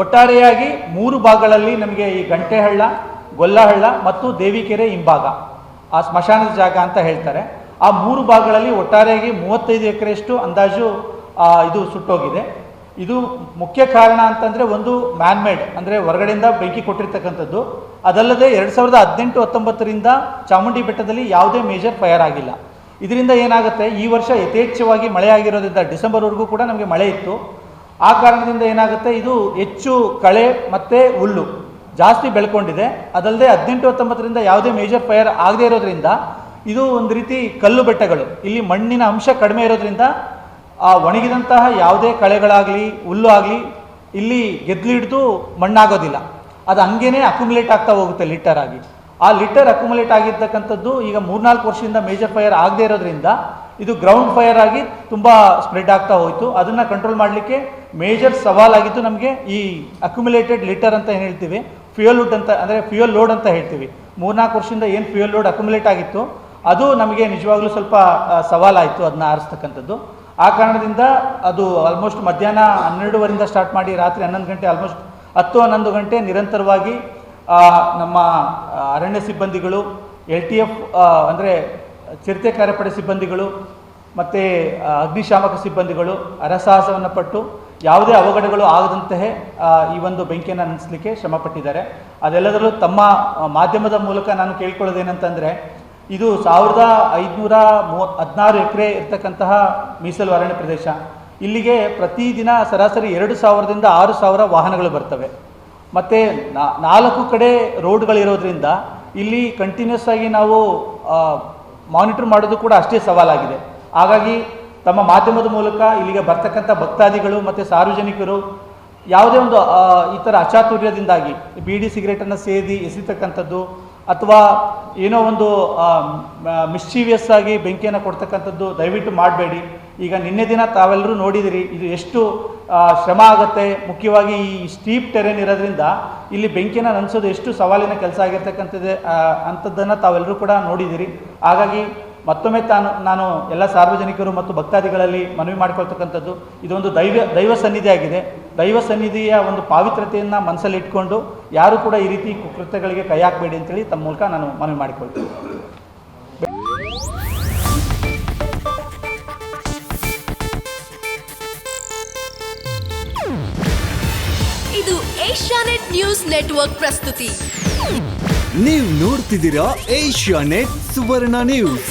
ಒಟ್ಟಾರೆಯಾಗಿ ಮೂರು ಭಾಗಗಳಲ್ಲಿ ನಮಗೆ ಈ ಗಂಟೆಹಳ್ಳ, ಗೊಲ್ಲಹಳ್ಳ ಮತ್ತು ದೇವಿಕೆರೆ ಹಿಂಭಾಗ, ಆ ಸ್ಮಶಾನದ ಜಾಗ ಅಂತ ಹೇಳ್ತಾರೆ. ಆ ಮೂರು ಭಾಗಗಳಲ್ಲಿ ಒಟ್ಟಾರೆಯಾಗಿ ಮೂವತ್ತೈದು ಎಕರೆಯಷ್ಟು ಅಂದಾಜು ಇದು ಸುಟ್ಟೋಗಿದೆ. ಇದು ಮುಖ್ಯ ಕಾರಣ ಅಂತಂದರೆ ಒಂದು ಮ್ಯಾನ್ಮೇಡ್ ಅಂದರೆ ಹೊರಗಡೆಯಿಂದ ಬೆಂಕಿ ಕೊಟ್ಟಿರ್ತಕ್ಕಂಥದ್ದು. ಅದಲ್ಲದೆ ಎರಡು ಸಾವಿರದ ಹದಿನೆಂಟು, ಹತ್ತೊಂಬತ್ತರಿಂದ ಚಾಮುಂಡಿ ಬೆಟ್ಟದಲ್ಲಿ ಯಾವುದೇ ಮೇಜರ್ ಫೈರ್ ಆಗಿಲ್ಲ. ಇದರಿಂದ ಏನಾಗುತ್ತೆ, ಈ ವರ್ಷ ಯಥೇಚ್ಛವಾಗಿ ಮಳೆ ಆಗಿರೋದ್ರಿಂದ ಡಿಸೆಂಬರ್ವರೆಗೂ ಕೂಡ ನಮಗೆ ಮಳೆ ಇತ್ತು. ಆ ಕಾರಣದಿಂದ ಏನಾಗುತ್ತೆ? ಇದು ಹೆಚ್ಚು ಕಳೆ ಮತ್ತು ಹುಲ್ಲು ಜಾಸ್ತಿ ಬೆಳ್ಕೊಂಡಿದೆ. ಅದಲ್ಲದೆ ಹದಿನೆಂಟು ಹತ್ತೊಂಬತ್ತರಿಂದ ಯಾವುದೇ ಮೇಜರ್ ಫೈರ್ ಆಗದೇ ಇರೋದ್ರಿಂದ ಇದು ಒಂದು ರೀತಿ ಕಲ್ಲು ಬೆಟ್ಟಗಳು. ಇಲ್ಲಿ ಮಣ್ಣಿನ ಅಂಶ ಕಡಿಮೆ ಇರೋದ್ರಿಂದ ಆ ಒಣಗಿದಂತಹ ಯಾವುದೇ ಕಳೆಗಳಾಗಲಿ, ಹುಲ್ಲು ಆಗಲಿ ಇಲ್ಲಿ ಗೆದ್ಲು ಹಿಡಿದು ಮಣ್ಣಾಗೋದಿಲ್ಲ. ಅದು ಹಂಗೇನೆ ಅಕ್ಯುಮುಲೇಟ್ ಆಗ್ತಾ ಹೋಗುತ್ತೆ ಲಿಟರ್ ಆಗಿ. ಆ ಲಿಟರ್ ಅಕ್ಯುಮುಲೇಟ್ ಆಗಿರ್ತಕ್ಕಂಥದ್ದು ಈಗ ಮೂರ್ನಾಲ್ಕು ವರ್ಷದಿಂದ ಮೇಜರ್ ಫೈರ್ ಆಗದೇ ಇರೋದ್ರಿಂದ ಇದು ಗ್ರೌಂಡ್ ಫೈರ್ ಆಗಿ ತುಂಬ ಸ್ಪ್ರೆಡ್ ಆಗ್ತಾ ಹೋಯಿತು. ಅದನ್ನು ಕಂಟ್ರೋಲ್ ಮಾಡಲಿಕ್ಕೆ ಮೇಜರ್ ಸವಾಲಾಗಿದ್ದು ನಮಗೆ ಈ ಅಕ್ಯುಮುಲೇಟೆಡ್ ಲಿಟರ್ ಅಂತ ಏನು ಹೇಳ್ತೀವಿ? ಫ್ಯೂಯಲ್ ವುಡ್ ಅಂತ, ಅಂದರೆ ಫ್ಯೂಯಲ್ ಲೋಡ್ ಅಂತ ಹೇಳ್ತೀವಿ. ಮೂರ್ನಾಲ್ಕು ವರ್ಷದಿಂದ ಏನು ಫ್ಯೂಯಲ್ ಲೋಡ್ ಅಕ್ಯುಮುಲೇಟ್ ಆಗಿತ್ತು? ಅದು ನಮಗೆ ನಿಜವಾಗ್ಲೂ ಸ್ವಲ್ಪ ಸವಾಲಾಯಿತು ಅದನ್ನ ಆರಿಸ್ತಕ್ಕಂಥದ್ದು. ಆ ಕಾರಣದಿಂದ ಅದು ಆಲ್ಮೋಸ್ಟ್ ಮಧ್ಯಾಹ್ನ ಹನ್ನೆರಡುವರಿಂದ ಸ್ಟಾರ್ಟ್ ಮಾಡಿ ರಾತ್ರಿ ಹನ್ನೊಂದು ಗಂಟೆ ಆಲ್ಮೋಸ್ಟ್ ಹತ್ತು ಹನ್ನೊಂದು ಗಂಟೆ ನಿರಂತರವಾಗಿ ನಮ್ಮ ಅರಣ್ಯ ಸಿಬ್ಬಂದಿಗಳು ಎಲ್ ಟಿ ಎಫ್ ಅಂದರೆ ಚಿರತೆ ಕಾರ್ಯಪಡೆ ಸಿಬ್ಬಂದಿಗಳು, ಮತ್ತು ಅಗ್ನಿಶಾಮಕ ಸಿಬ್ಬಂದಿಗಳು ಅರಸಾಹಸವನ್ನು ಪಟ್ಟು ಯಾವುದೇ ಅವಘಡಗಳು ಆಗದಂತೆಯೇ ಈ ಒಂದು ಬೆಂಕಿಯನ್ನು ನಂದಿಸಲಿಕ್ಕೆ ಶ್ರಮಪಟ್ಟಿದ್ದಾರೆ. ಅದೆಲ್ಲದರಲ್ಲೂ ತಮ್ಮ ಮಾಧ್ಯಮದ ಮೂಲಕ ನಾನು ಕೇಳ್ಕೊಳ್ಳೋದೇನಂತಂದರೆ, ಇದು ಸಾವಿರದ ಐದುನೂರ ಮೂವ, ಹದಿನಾರು ಎಕರೆ ಇರ್ತಕ್ಕಂತಹ ಮೀಸಲು ಅರಣ್ಯ ಪ್ರದೇಶ. ಇಲ್ಲಿಗೆ ಪ್ರತಿದಿನ ಸರಾಸರಿ ಎರಡು ಸಾವಿರದಿಂದ ಆರು ಸಾವಿರ ವಾಹನಗಳು ಬರ್ತವೆ. ಮತ್ತು ನಾಲ್ಕು ಕಡೆ ರೋಡ್ಗಳಿರೋದ್ರಿಂದ ಇಲ್ಲಿ ಕಂಟಿನ್ಯೂಸ್ ಆಗಿ ನಾವು ಮಾನಿಟರ್ ಮಾಡೋದು ಕೂಡ ಅಷ್ಟೇ ಸವಾಲಾಗಿದೆ. ಹಾಗಾಗಿ ತಮ್ಮ ಮಾಧ್ಯಮದ ಮೂಲಕ ಇಲ್ಲಿಗೆ ಬರ್ತಕ್ಕಂಥ ಭಕ್ತಾದಿಗಳು ಮತ್ತು ಸಾರ್ವಜನಿಕರು ಯಾವುದೇ ಒಂದು ಈ ಥರ ಅಚಾತುರ್ಯದಿಂದಾಗಿ ಬೀಡಿ ಸಿಗರೇಟನ್ನು ಸೇದಿ ಎಸಿತಕ್ಕಂಥದ್ದು ಅಥವಾ ಏನೋ ಒಂದು ಮಿಶ್ಚೀವಿಯಸ್ ಆಗಿ ಬೆಂಕಿಯನ್ನು ಕೊಡ್ತಕ್ಕಂಥದ್ದು ದಯವಿಟ್ಟು ಮಾಡಬೇಡಿ. ಈಗ ನಿನ್ನೆ ದಿನ ತಾವೆಲ್ಲರೂ ನೋಡಿದಿರಿ, ಇದು ಎಷ್ಟು ಶ್ರಮ ಆಗುತ್ತೆ. ಮುಖ್ಯವಾಗಿ ಈ ಸ್ಟೀಪ್ ಟೆರೆನ್ ಇರೋದ್ರಿಂದ ಇಲ್ಲಿ ಬೆಂಕಿನ ನನ್ಸೋದು ಎಷ್ಟು ಸವಾಲಿನ ಕೆಲಸ ಆಗಿರ್ತಕ್ಕಂಥದ್ದೇ ಅಂಥದ್ದನ್ನು ತಾವೆಲ್ಲರೂ ಕೂಡ ನೋಡಿದಿರಿ. ಹಾಗಾಗಿ ಮತ್ತೊಮ್ಮೆ ತಾನು ನಾನು ಎಲ್ಲ ಸಾರ್ವಜನಿಕರು ಮತ್ತು ಭಕ್ತಾದಿಗಳಲ್ಲಿ ಮನವಿ ಮಾಡಿಕೊಳ್ತಕ್ಕಂಥದ್ದು ಇದೊಂದು ದೈವ ದೈವ ಸನ್ನಿಧಿ ಆಗಿದೆ ದೈವ ಸನ್ನಿಧಿಯ ಒಂದು ಪಾವಿತ್ರತೆಯನ್ನು ಮನಸ್ಸಲ್ಲಿ ಇಟ್ಕೊಂಡು ಯಾರು ಕೂಡ ಈ ರೀತಿ ಕೃತ್ಯಗಳಿಗೆ ಕೈ ಹಾಕಬೇಡಿ ಅಂತೇಳಿ ತಮ್ಮ ಮೂಲಕ ನಾನು ಮನವಿ ಮಾಡಿಕೊಳ್ತೀನಿ. ಇದು ಏಷ್ಯಾನೆಟ್ ನ್ಯೂಸ್ ನೆಟ್ವರ್ಕ್ ಪ್ರಸ್ತುತಿ. ನೀವು ನೋಡ್ತಿದ್ದೀರಾ ಏಷ್ಯಾ ನೆಟ್ ಸುವರ್ಣ ನ್ಯೂಸ್.